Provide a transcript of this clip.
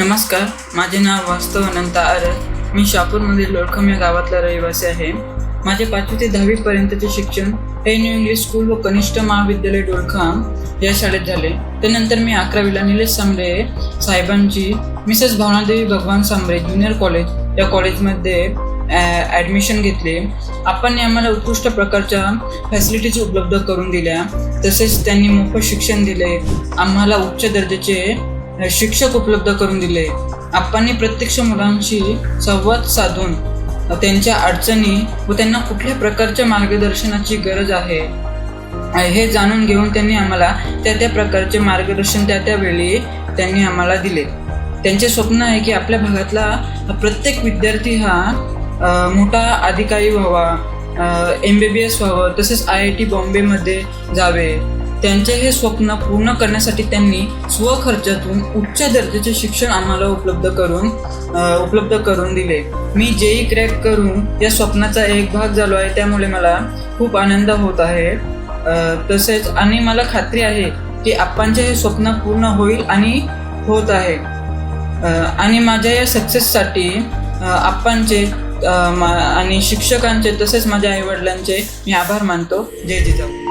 नमस्कार माझे नाव वास्तव अनंता आरत मी शापूरमधील लोळखम या गावातला रहिवासी आहे. माझे पाचवी ते दहावीपर्यंतचे शिक्षण हे न्यू इंग्लिश स्कूल व कनिष्ठ महाविद्यालय डोळखाम या शाळेत झाले. त्यानंतर मी अकरावीला निलेश सांबरे साहेबांची मिसेस भावनादेवी भगवान सांबरे ज्युनियर कॉलेज या कॉलेजमध्ये ॲडमिशन घेतले. आपण आम्हाला उत्कृष्ट प्रकारच्या फॅसिलिटीज उपलब्ध करून दिल्या. तसेच त्यांनी मोफत शिक्षण दिले. आम्हाला उच्च दर्जाचे शिक्षक उपलब्ध करून दिले. आप्पांनी प्रत्यक्ष मुलांशी संवाद साधून त्यांच्या अडचणी व त्यांना कुठल्या प्रकारच्या मार्गदर्शनाची गरज आहे हे जाणून घेऊन त्यांनी आम्हाला त्या त्या प्रकारचे मार्गदर्शन त्या त्या वेळी त्यांनी आम्हाला दिले. त्यांचे स्वप्न आहे की आपल्या भागातला प्रत्येक विद्यार्थी हा मोठा अधिकारी व्हावा एम बी बी एस व्हावं तसेच आय आय टी बॉम्बेमध्ये जावे. त्यांचे हे स्वप्न पूर्ण करण्यासाठी त्यांनी स्वखर्चातून उच्च दर्जाचे शिक्षण आम्हाला उपलब्ध करून उपलब्ध करून दिले. मी जेई क्रॅक करून या स्वप्नाचा एक भाग झालो आहे त्यामुळे मला खूप आनंद होत आहे. तसेच आणि मला खात्री आहे की आप्पांचे हे स्वप्न पूर्ण होईल आणि होत आहे. आणि माझ्या या सक्सेससाठी आप्पांचे मा- आणि शिक्षकांचे तसेच माझ्या आईवडिलांचे मी आभार मानतो. जय जिजाऊ.